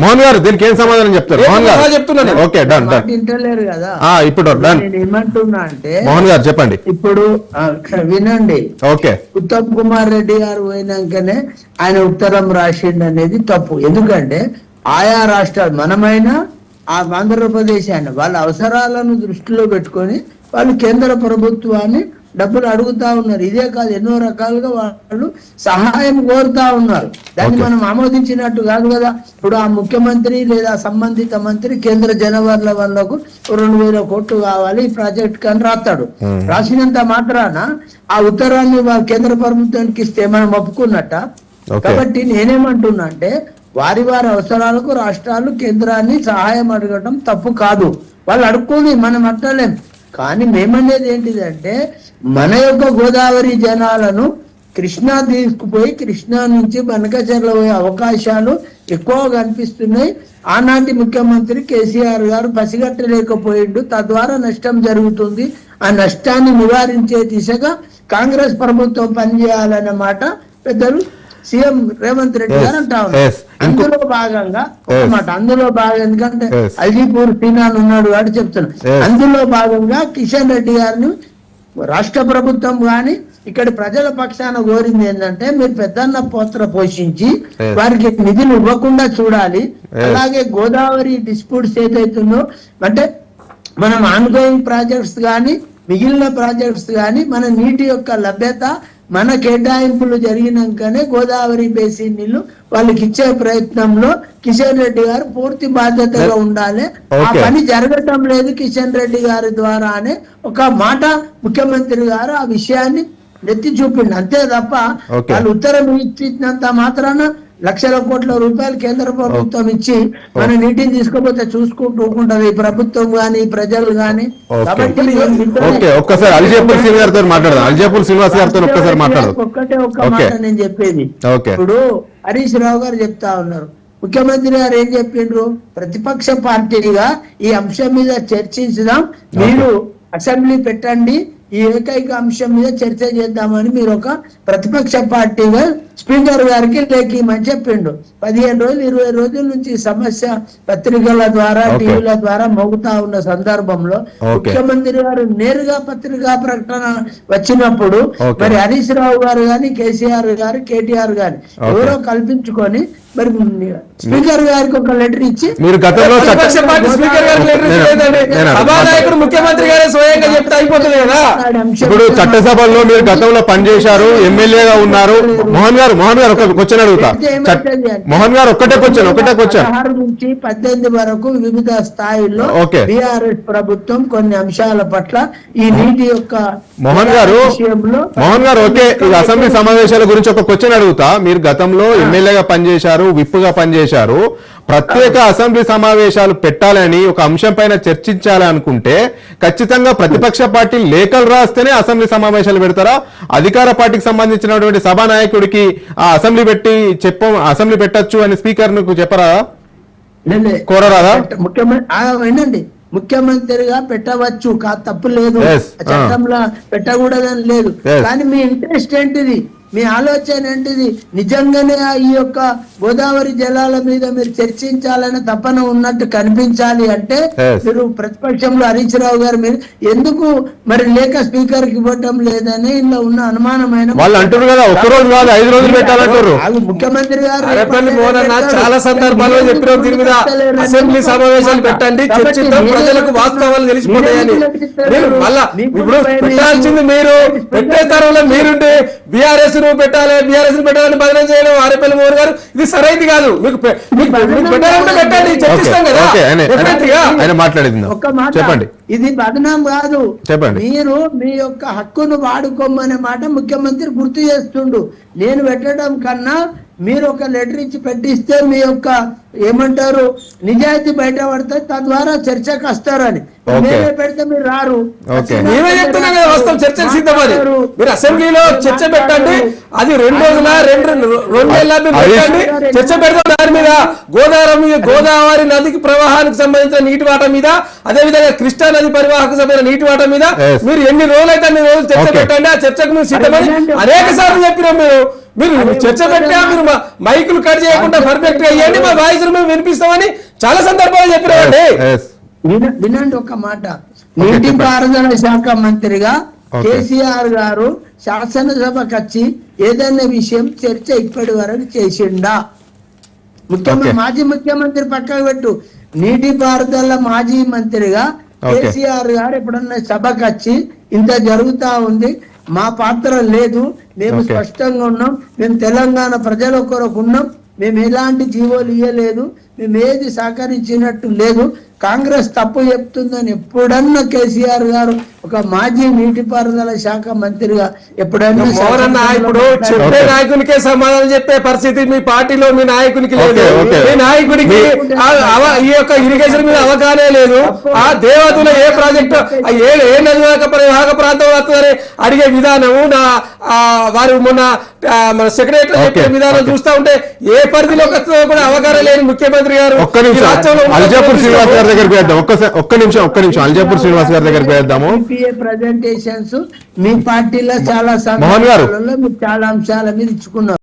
మోహన్ గారు దీనికి ఏం సమాధానం చెప్తారు? మోహన్ గారు. చెప్తున్నాను. ఓకే డన్ డన్ వింటలేరు కదా. ఆ, ఇప్పుడు డన్ నేను ఏమంటున్నా అంటే మోహన్ గారు చెప్పండి. ఇప్పుడు వినండి. ఓకే. ఉత్తమ్ కుమార్ రెడ్డి గారు పోయినాకనే ఆయన ఉత్తరం రాసిండు అనేది తప్పు. ఎందుకంటే ఆయా రాష్ట్రాలు మనమైనా ఆ ఆంధ్రప్రదేశ్ ఆయన వాళ్ళ అవసరాలను దృష్టిలో పెట్టుకొని వాళ్ళు కేంద్ర ప్రభుత్వాన్ని డబ్బులు అడుగుతా ఉన్నారు. ఇదే కాదు ఎన్నో రకాలుగా వాళ్ళు సహాయం కోరుతా ఉన్నారు. దాన్ని. మనం ఆమోదించినట్టు కాదు కదా. ఇప్పుడు ఆ ముఖ్యమంత్రి లేదా సంబంధిత మంత్రి కేంద్ర జనవరుల వాళ్ళకు రెండు వేల కోట్లు కావాలి ఈ ప్రాజెక్ట్ కని రాస్తాడు. రాసినంత మాత్రాన ఆ ఉత్తరాన్ని కేంద్ర ప్రభుత్వానికి ఇస్తే మనం ఒప్పుకున్నట్ట. కాబట్టి నేనేమంటున్నా అంటే వారి వారి అవసరాలకు రాష్ట్రాలు కేంద్రాన్ని సహాయం అడగడం తప్పు కాదు. వాళ్ళు అడుక్కుంది మనం అట్టలేం కానీ మేమనేది ఏంటిదంటే మన యొక్క గోదావరి జనాలను కృష్ణా తీసుకుపోయి కృష్ణా నుంచి బనకచర్ల పోయే అవకాశాలు ఎక్కువ కనిపిస్తున్నాయి. ఆనాటి ముఖ్యమంత్రి కేసీఆర్ గారు పసిగట్టలేకపోయిండు. తద్వారా నష్టం జరుగుతుంది. ఆ నష్టాన్ని నివారించే దిశగా కాంగ్రెస్ ప్రభుత్వం పనిచేయాలన్నమాట పెద్దలు సీఎం రేవంత్ రెడ్డి గారు అంటా అందులో భాగంగా. మాట అందులో భాగం ఎందుకంటే. అల్జీపూర్ సీనాన్ ఉన్నాడు వాడు చెప్తున్నా Yes. అందులో భాగంగా కిషన్ రెడ్డి గారిని రాష్ట్ర ప్రభుత్వం గాని ఇక్కడ ప్రజల పక్షాన కోరింది ఏంటంటే మీరు పెద్దన్న పాత్ర పోషించి. వారికి నిధులు ఇవ్వకుండా చూడాలి. అలాగే గోదావరి డిస్ప్యూట్స్ ఏదైతుందో అంటే మనం ఆన్గోయింగ్ ప్రాజెక్ట్స్ కానీ మిగిలిన ప్రాజెక్ట్స్ కానీ మన నీటి యొక్క లభ్యత మన కేటాయింపులు జరిగినాకనే గోదావరి బేసిన్ నీళ్ళు వాళ్ళకి ఇచ్చే ప్రయత్నంలో కిషన్ రెడ్డి గారు పూర్తి బాధ్యతగా ఉండాలి ఆ. పని జరగటం లేదు కిషన్ రెడ్డి గారి ద్వారా అనే ఒక మాట ముఖ్యమంత్రి గారు ఆ విషయాన్ని ఎత్తి చూపిండు అంతే తప్ప. వాళ్ళు ఉత్తరం ఇచ్చినంత మాత్రాన లక్షల కోట్ల రూపాయలు కేంద్ర ప్రభుత్వం ఇచ్చి మన నీటిని తీసుకుపోతే చూసుకుంటూ ఈ ప్రభుత్వం గాని ప్రజలు గాని. కాబట్టి ఒక్కసారి అల్జేపూర్ శ్రీనివాస్ గారితో మాట్లాడదాం. అల్జేపూర్ శ్రీనివాస్ గారితో ఒక్కసారి మాట్లాడదాం ఒక్కటే ఒక్క. మాట నేను చెప్పేది. ఓకే. ఇప్పుడు హరీష్ రావు గారు చెప్తా ఉన్నారు. ముఖ్యమంత్రి గారు ఏం చెప్పిండ్రు? ప్రతిపక్ష పార్టీగా ఈ అంశం మీద చర్చించుదాం. మీరు అసెంబ్లీ పెట్టండి. ఈ ఏకైక అంశం మీద చర్చ చేద్దామని మీరు ఒక ప్రతిపక్ష పార్టీగా స్పీకర్ గారికి లేఖిమని చెప్పిండు పదిహేను రోజులు ఇరవై రోజుల నుంచి ఈ సమస్య పత్రికల ద్వారా. టీవీల ద్వారా మోగుతా ఉన్న సందర్భంలో. ముఖ్యమంత్రి గారు నేరుగా పత్రికా ప్రకటన వచ్చినప్పుడు. మరి హరీష్ రావు గారు గాని కేసీఆర్ గారు కేటీఆర్ గారు. ఎవరో కల్పించుకొని మరి స్పీకర్ గారికి ఒక లెటర్ ఇచ్చి మీరు గతంలో స్పీకర్ గారికి లెటర్ ముఖ్యమంత్రి గారే స్వయంగా చెప్తే అయిపోతుంది కదా? ఇప్పుడు చట్టసభలో మీరు గతంలో పనిచేశారు ఎమ్మెల్యేగా ఉన్నారు. మోహన్ గారు మోహన్ గారు ఒక క్వశ్చన్ అడుగుతా. మోహన్ గారు ఒక్కటే క్వశ్చన్ ఒకటే క్వశ్చన్. నుంచి పద్దెనిమిది వరకు వివిధ స్థాయిల్లో. బీఆర్ఎస్ ప్రభుత్వం కొన్ని అంశాల పట్ల ఈ నీటి యొక్క మోహన్ గారు మోహన్ గారు ఓకే. ఈ అసెంబ్లీ సమావేశాల గురించి ఒక క్వశ్చన్ అడుగుతా. మీరు గతంలో ఎమ్మెల్యేగా పనిచేశారు విప్పుగా పనిచేశారు. ప్రత్యేక అసెంబ్లీ సమావేశాలు పెట్టాలని ఒక అంశం పైన చర్చించాలి అనుకుంటే ఖచ్చితంగా ప్రతిపక్ష పార్టీ లేఖలు రాస్తేనే అసెంబ్లీ సమావేశాలు పెడతారా? అధికార పార్టీకి సంబంధించినటువంటి సభా నాయకుడికి ఆ అసెంబ్లీ పెట్టి చెప్ప అసెంబ్లీ పెట్టొచ్చు అని స్పీకర్కు చెప్పరా. కోరరాదా? ముఖ్యమంత్రి ముఖ్యమంత్రిగా పెట్టవచ్చు కా తప్పు లేదు. చట్టంలో పెట్టకూడదని లేదు. కానీ మీ ఇంట్రెస్ట్ ఏంటిది? మీ ఆలోచన ఏంటిది నిజంగానే ఈ యొక్క గోదావరి జలాల మీద మీరు చర్చించాలని తపన ఉన్నట్టు కనిపించాలి అంటే. మీరు ప్రతిపక్షంలో హరీష్ రావు గారు మీరు ఎందుకు మరి లేఖ స్పీకర్కి ఇవ్వటం లేదని ఇందులో ఉన్న అనుమానమైన వాళ్ళు అంటున్నారు కదా ఒక్క రోజు కాదు ఐదు రోజులు పెట్టాలంటారు ముఖ్యమంత్రి గారు. చాలా సందర్భాల్లో చెప్పిన దీని మీద పెట్టలేరని అసెంబ్లీ సమావేశాలు పెట్టండి చర్చిద్దాం ప్రజలకు. వాస్తవాలు తెలిసిపోతాయని మీరే చెప్తున్నారు. మీరు మళ్ళా ఇప్పుడు పెట్టాల్సింది. మీరు పెట్టే తరంలో మీరుంటే బీఆర్ఎస్ ను పెట్టాలి బీఆర్ఎస్ పెట్టాలని బదనం చేయడం ఆరేపల్లి మోహన్ గారు ఇది సరైనది కాదు. మీకు పెట్టాలంటే పెట్టండి. చర్చిస్తాం కదా. మాట్లాడేది చెప్పండి. ఇది బదనాం కాదు. చెప్పండి. మీరు మీ యొక్క హక్కును వాడుకోమనే మాట ముఖ్యమంత్రి గుర్తు చేస్తుండు. నేను పెట్టడం కన్నా మీరు ఒక లెటర్ ఇచ్చి పెట్టిస్తే మీ యొక్క ఏమంటారు నిజాయితీ బయట పడితే తద్వారా చర్చకు వస్తారని. మేమే పెడితే మీరు రారు. మేమే చెప్తున్నాం కదా వాస్తవం చర్చకు సిద్ధమని. మీరు అసెంబ్లీలో చర్చ పెట్టండి అది రెండు రోజుల రెండు రెండు నెలల పెట్టండి చర్చ పెడతాం దాని మీద గోదావరి గోదావరి నదికి ప్రవాహానికి సంబంధించిన నీటి వాటా మీద అదే విధంగా కృష్ణా నది పరివాహక సంబంధించిన నీటి వాటా మీద. మీరు ఎన్ని రోజులు అయితే అన్ని రోజులు చర్చ. పెట్టండి ఆ చర్చకు మీరు సిద్ధమని. అనేక సార్లు చెప్పినాం మీరు మీరు చర్చ పెట్టా మీరు మా- మైకులు కట్ చేయకుండా పర్ఫెక్ట్గా ఇవ్వండి మా వాయిస్ మేము వినిపిస్తామని చాలా సందర్భాలు చెప్పినామండి వినండి ఒక మాట చెప్పండి. నీటిపారుదల శాఖ మంత్రిగా. కేసీఆర్ గారు శాసనసభకు వచ్చి ఏదైనా విషయం చర్చ ఇప్పటి వరకు చేసిండా ముఖ్యమంత్రి. మాజీ ముఖ్యమంత్రి పక్కకు పెట్టు నీటిపారుదల మాజీ మంత్రిగా. కేసీఆర్ గారు ఎప్పుడన్నా సభకు వచ్చి ఇంత జరుగుతా ఉంది మా పాత్ర లేదు. మేము. స్పష్టంగా ఉన్నాం. మేము తెలంగాణ ప్రజల కొరకు ఉన్నాం. మేము ఎలాంటి జీవోలు ఇవ్వలేదు మేము ఏది సహకరించినట్టు లేదు. కాంగ్రెస్ తప్పు చెప్తుందని ఎప్పుడన్నా కేసీఆర్ గారు ఒక మాజీ నీటిపారుదల శాఖ మంత్రిగా ఎప్పుడన్నా ఇప్పుడు చెప్పే. నాయకునికే సమాధానం చెప్పే పరిస్థితి మీ పార్టీలో మీ నాయకునికి లేదు. మీ నాయకుడికి ఈ యొక్క ఇరిగేషన్ మీద అవగాహనే లేదు ఆ దేవతల ఏ ప్రాజెక్టు ఆ ఏ ఏ నదివాక పరివాహక ప్రాంతం వస్తుందని అడిగే విధానము నా ఆ, వారు మొన్న మన సెక్రటరీ చెప్పే విధానం. చూస్తా ఉంటే ఏ పరిధిలోకి వస్తుందో కూడా అవగాహన లేని ముఖ్యమంత్రి గారు ఒక్క ఈ నిమిషం రాష్ట్రంలో గారి దగ్గరికి వేద్దాం ఒక్క ఒక్క నిమిషం ఒక్క నిమిషం. అల్జాపూర్ శ్రీనివాస్ గారి దగ్గరికి వేద్దాము ప్రజెంటేషన్స్ మీ పార్టీలో చాలా మోహన్ గారు. చాలా అంశాల మీద ఇచ్చుకున్నారు